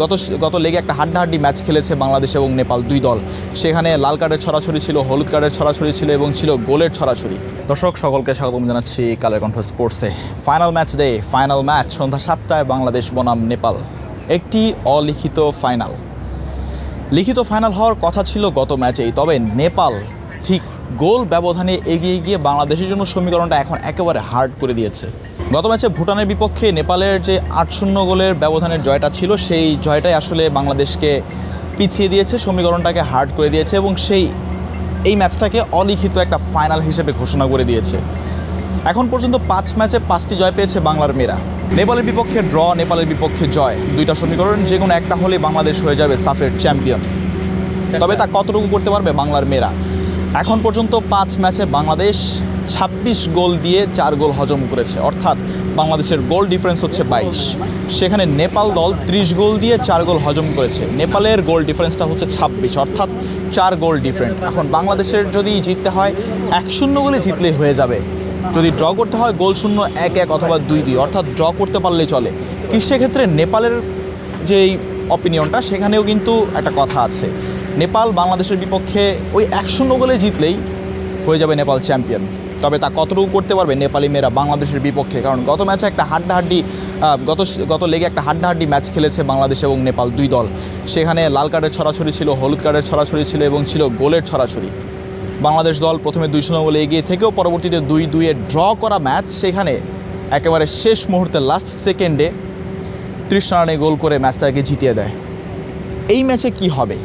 গত গত লেগে একটা হাড্ডাহাড্ডি ম্যাচ খেলেছে বাংলাদেশ এবং নেপাল দুই দল। সেখানে লাল কার্ডের ছড়াছড়ি ছিল, হলুদ কার্ডের ছড়াছড়ি ছিল এবং ছিল গোলের ছড়াছড়ি। দর্শক, সকলকে স্বাগতম জানাচ্ছি Kaler Kantho স্পোর্টসে। Final match day, final match, সন্ধ্যা সাতটায় বাংলাদেশ, বনাম, নেপাল। একটি অলিখিত ফাইনাল। লিখিত ফাইনাল হওয়ার কথা ছিল গত ম্যাচেই, তবে নেপাল ঠিক গোল ব্যবধানে এগিয়ে গিয়ে বাংলাদেশের জন্য সমীকরণটা এখন একেবারে হার্ড করে দিয়েছে। গত ম্যাচে ভুটানের বিপক্ষে নেপালের যে আট শূন্য গোলের ব্যবধানের জয়টা ছিল, সেই জয়টাই আসলে বাংলাদেশকে পিছিয়ে দিয়েছে, সমীকরণটাকে হার্ড করে দিয়েছে এবং সেই, এই ম্যাচটাকে অলিখিত একটা ফাইনাল হিসেবে ঘোষণা করে দিয়েছে। এখন পর্যন্ত পাঁচ ম্যাচে পাঁচটি জয় পেয়েছে বাংলার মেয়েরা। নেপালের বিপক্ষে ড্র, নেপালের বিপক্ষে জয়, দুইটা সমীকরণ, যে কোনো একটা হলে বাংলাদেশ হয়ে যাবে সাফের চ্যাম্পিয়ন। তবে তা কতটুকু করতে পারবে বাংলার মেয়েরা? এখন পর্যন্ত পাঁচ ম্যাচে বাংলাদেশ ছাব্বিশ গোল দিয়ে চার গোল হজম করেছে। অর্থাৎ বাংলাদেশের গোল ডিফারেন্স হচ্ছে বাইশ। সেখানে নেপাল দল ত্রিশ গোল দিয়ে চার গোল হজম করেছে। নেপালের গোল ডিফারেন্সটা হচ্ছে ছাব্বিশ, অর্থাৎ চার গোল ডিফারেন্ট। এখন বাংলাদেশের যদি জিততে হয়, এক শূন্য গোলে জিতলেই হয়ে যাবে। যদি ড্র করতে হয়, গোল শূন্য এক এক অথবা দুই দুই, অর্থাৎ ড্র করতে পারলেই চলে। কি সেক্ষেত্রে নেপালের যেই অপিনিয়নটা সেখানেও কিন্তু একটা কথা আছে। নেপাল বাংলাদেশের বিপক্ষে ওই এক শূন্য গোলে জিতলেই হয়ে যাবে নেপাল চ্যাম্পিয়ন তবে তা কতটুকু করতে পারবে নেপালি মেয়েরা বাংলাদেশের বিপক্ষে? কারণ গত ম্যাচে একটা হাড্ডাহাড্ডি গত গত লেগে একটা হাড্ডাহাড্ডি ম্যাচ খেলেছে বাংলাদেশ এবং নেপাল দুই দল। সেখানে লাল কার্ডের ছড়াছড়ি ছিল, হলুদ কার্ডের ছড়াছড়ি ছিল এবং ছিল গোলের ছড়াছড়ি। বাংলাদেশ দল প্রথমে দুই শূন্য গোলে এগিয়ে থেকেও পরবর্তীতে দুই দুইয়ে ড্র করা ম্যাচ সেখানে একেবারে শেষ মুহূর্তে লাস্ট সেকেন্ডে ত্রিশ রানে গোল করে ম্যাচটাকে জিতিয়ে দেয়। এই ম্যাচে কি হবে?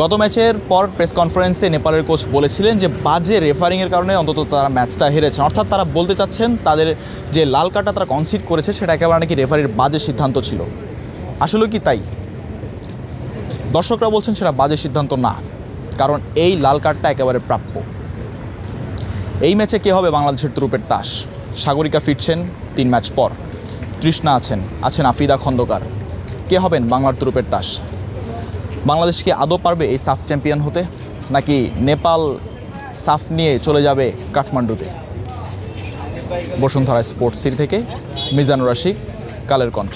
গত ম্যাচের পর প্রেস কনফারেন্সে নেপালের কোচ বলেছিলেন যে বাজে রেফারিংয়ের কারণে অন্তত তারা ম্যাচটা হেরেছেন। অর্থাৎ তারা বলতে চাচ্ছেন তাদের যে লাল কার্ডটা তারা কনসিড করেছে, সেটা একেবারে নাকি রেফারির বাজে সিদ্ধান্ত ছিল। আসলে কি তাই? দর্শকরা বলছেন সেটা বাজে সিদ্ধান্ত না, কারণ এই লাল কার্ডটা একেবারে প্রাপ্য। এই ম্যাচে কে হবে বাংলাদেশের তুরুপের তাস? সাগরিকা ফিরছেন তিন ম্যাচ পর। তৃষ্ণা আছেন আছেন আফিদা খন্দকার। কে হবেন বাংলার তুরুপের তাস? বাংলাদেশ কি আদৌ পারবে এই সাফ চ্যাম্পিয়ন হতে, নাকি নেপাল সাফ নিয়ে চলে যাবে কাঠমান্ডুতে? বসুন্ধরা স্পোর্টস সিটি থেকে মিজানুর রাশি কালের কণ্ঠ।